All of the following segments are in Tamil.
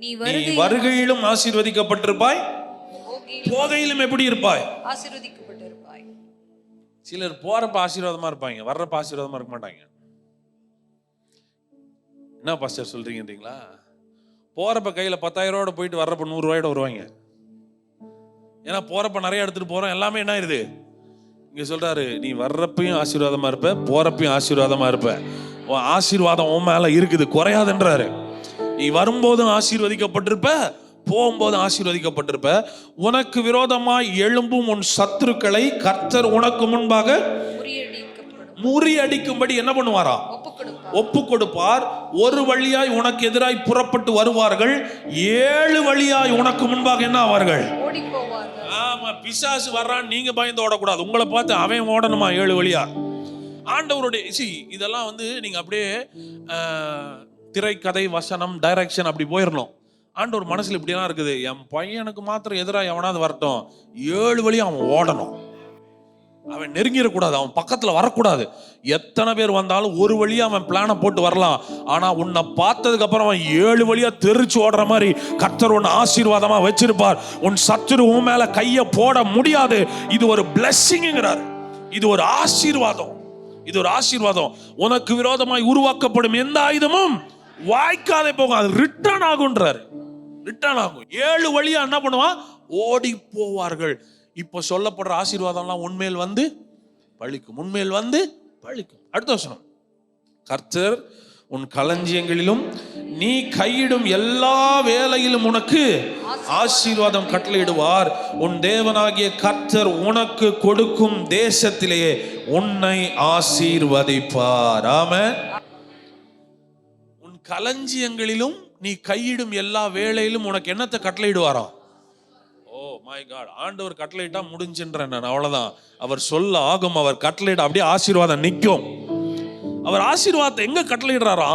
நீ நீ வருகை வருகையிலும் ஆசீர்வதிக்கப்பட்டிருப்பாய். போகையிலும் எப்படி இருப்பாய்? ஆசீர்வதிக்கப்பட்டிருப்பாய். சிலர் போறப்ப ஆசீர்வாதமா இருப்பாங்க வர்றப்ப ஆசீர்வாதமா இருக்க மாட்டாங்க. என்ன பாஸ்டர் சொல்றீங்கன்றீங்களா போறப்ப கையில பத்தாயிரம் ரூபாயோட போயிட்டு வர்றப்ப நூறு ரூபாயோட வருவாங்க. ஏன்னா போறப்ப நிறைய எடுத்துட்டு போறோம் எல்லாமே என்ன ஆயிருது? இங்க சொல்றாரு நீ வர்றப்பையும் ஆசீர்வாதமா இருப்ப போறப்பையும் ஆசீர்வாதமா இருப்ப. ஆசீர்வாதம் உன் மேல இருக்குது குறையாதுன்றாரு. நீ வரும்போதும் ஆசீர்வதிக்கப்பட்டிருப்ப போகும்போதும் ஆசீர்வதிக்கப்பட்டிருப்ப. உனக்கு விரோதமாய் எழும்பும் உன் சத்துருக்களை கர்த்தர் உனக்கு முன்பாக முறியடிக்கும்படி என்ன பண்ணுவாரா? ஒப்பு கொடுப்பார் ஒரு வழியாய் உனக்கு எதிராய் புறப்பட்டு வருவார்கள். ஏழு வழியாய் உனக்கு முன்பாக என்ன ஆவார்கள்? ஆமா பிசாசு வர்றான் நீங்க பயந்து ஓடக்கூடாது. உங்களை பார்த்து அவன் ஓடணுமா? ஏழு வழியா? ஆண்டவருடைய சி இதெல்லாம் வந்து நீங்க அப்படியே திரைக்கதை வசனம் டைரக்ஷன் அப்படி போயிடணும் ஆண்டு ஒரு மனசில் இப்படிலாம் இருக்குது. என் பையனுக்கு மாத்திரம் எதிராக எவனாவது வரட்டும். ஏழு வழியும் அவன் ஓடணும். அவன் நெருங்கிடக்கூடாது. அவன் பக்கத்தில் வரக்கூடாது. எத்தனை பேர் வந்தாலும் ஒரு வழியா அவன் பிளானை போட்டு வரலாம். ஆனா உன்னை பார்த்ததுக்கு அப்புறம் அவன் ஏழு வழியா தெரிச்சு ஓடுற மாதிரி கர்த்தர் உன் ஆசீர்வாதமா வச்சிருப்பார். உன் சத்துரு உன் மேல கைய போட முடியாது. இது ஒரு பிளஸ்ஸிங்கிறார் இது ஒரு ஆசீர்வாதம். இது ஒரு ஆசீர்வாதம். உனக்கு விரோதமாய் உருவாக்கப்படும் எந்த ஆயுதமும் வாய்க்காலே போகும் அது ரிட்டர்ன் ஆகுன்றாரு ரிட்டர்ன் ஆகும். ஏழு வழியா என்ன பண்ணுவான்? ஓடி போவார்கள். இப்போ சொல்லப்படுற ஆசீர்வாதம்லாம் உண்மையில் வந்து பழிக்கும். உண்மையில் வந்து பழிக்கும். அடுத்த வசனம். கர்த்தர் உன் களஞ்சியங்களிலும் நீ கையிடும் எல்லா வேலையிலும் உனக்கு ஆசீர்வாதம் கட்டளையிடுவார். உன் தேவனாகிய கர்த்தர் உனக்கு கொடுக்கும் தேசத்திலேயே உன்னை ஆசீர்வதிப்பார். ஆம களஞ்சியங்களிலும் நீ கையிடும் எல்லா வேலையிலும் உனக்கு என்னத்தை கட்டளையிடுவாராம் ஓ மை காட் ஆண்டவர் கட்டளையிட்டா முடிஞ்சுன்றேன் நான். அவ்வளவுதான். அவர் சொல்ல ஆகும். அவர் கட்டளையிட அப்படியே ஆசீர்வாதம் நிற்கும். அவர் ஆசீர்வாதத்தை எங்க கட்டளையிடுறாரா?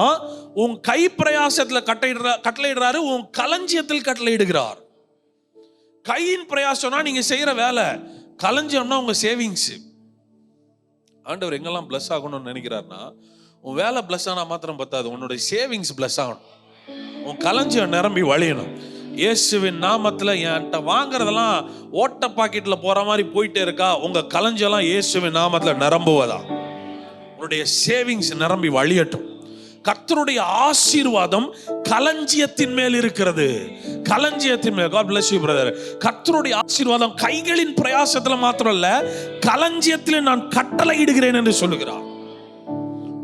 உன் கை பிரயாசத்துல கட்டளையிடுற கட்டளையிடுறாரு உன் களஞ்சியத்தில் கட்டளையிடுகிறார். கையின் பிரயாசம்னா நீங்க செய்யற வேலை. களஞ்சியம்னா உங்க சேவிங்ஸ் ஆண்டவர் எங்கெல்லாம் பிளஸ் ஆகணும்னு நினைக்கிறாருன்னா உன் வேலை பிளஸ் ஆனால் மாத்திரம் பத்தாது. உன்னுடைய சேவிங்ஸ் பிளஸ் ஆகணும். உன் களஞ்சியம் நிரம்பி வழியணும். இயேசுவின் நாமத்தில் என்கிட்ட வாங்குறதெல்லாம் ஓட்ட பாக்கெட்டில் போகிற மாதிரி போயிட்டே இருக்கா? உங்கள் களஞ்சியம்லாம் இயேசுவின் நாமத்தில் நிரம்புவதா? உன்னுடைய சேவிங்ஸ் நிரம்பி வழியட்டும். கர்த்தருடைய ஆசீர்வாதம் களஞ்சியத்தின் மேல் இருக்கிறது. களஞ்சியத்தின் மேல். காட் பிளஸ் யூ பிரதர் கர்த்தருடைய ஆசீர்வாதம் கைகளின் பிரயாசத்தில் மாத்திரம் இல்லை களஞ்சியத்தில் நான் கட்டளையிடுகிறேன் என்று சொல்லுகிறார்.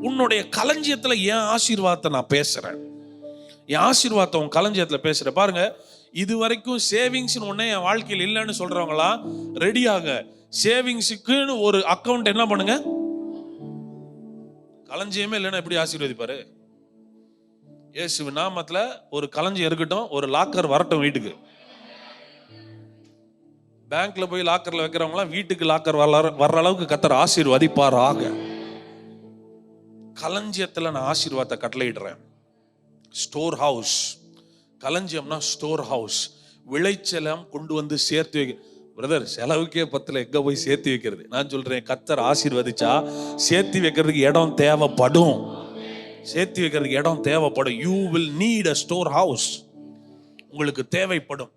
உன்னுடைய களஞ்சியத்தில் என் ஆசீர்வாதத்தை நான் பேசுகிறேன் என் ஆசீர்வாதத்தை உன் களஞ்சியத்தில் பேசுகிறேன் பாருங்க இது வரைக்கும் சேவிங்ஸ்னு ஒன்றே என் வாழ்க்கையில் இல்லைன்னு சொல்கிறவங்களா ரெடியாக சேவிங்ஸுக்குன்னு ஒரு அக்கௌண்ட் என்ன பண்ணுங்க? களஞ்சியமே இல்லைன்னா எப்படி ஆசீர்வதிப்பாரு? இயேசு நாமத்தில் ஒரு களஞ்சியம் இருக்கட்டும் ஒரு லாக்கர் வரட்டும் வீட்டுக்கு. பேங்க்ல போய் லாக்கர்ல வைக்கிறவங்களாம் வீட்டுக்கு லாக்கர் வர்ற வர்ற அளவுக்கு கத்தர் ஆசீர்வதிப்பாராக. களஞ்சியத்தில் நான் ஆசீர்வாதத்தை கட்டளையிடுறேன். ஸ்டோர் ஹவுஸ் களஞ்சியம்னா ஸ்டோர் ஹவுஸ் விளைச்சலம் கொண்டு வந்து சேர்த்து வைக்க பிரதர் செலவுக்கே பத்தில் எங்கே போய் சேர்த்து வைக்கிறது? நான் சொல்கிறேன் கத்தர் ஆசீர்வதிச்சா சேர்த்து வைக்கிறதுக்கு இடம் தேவைப்படும். சேர்த்து வைக்கிறதுக்கு இடம் தேவைப்படும். You will need a store house உங்களுக்கு தேவைப்படும்.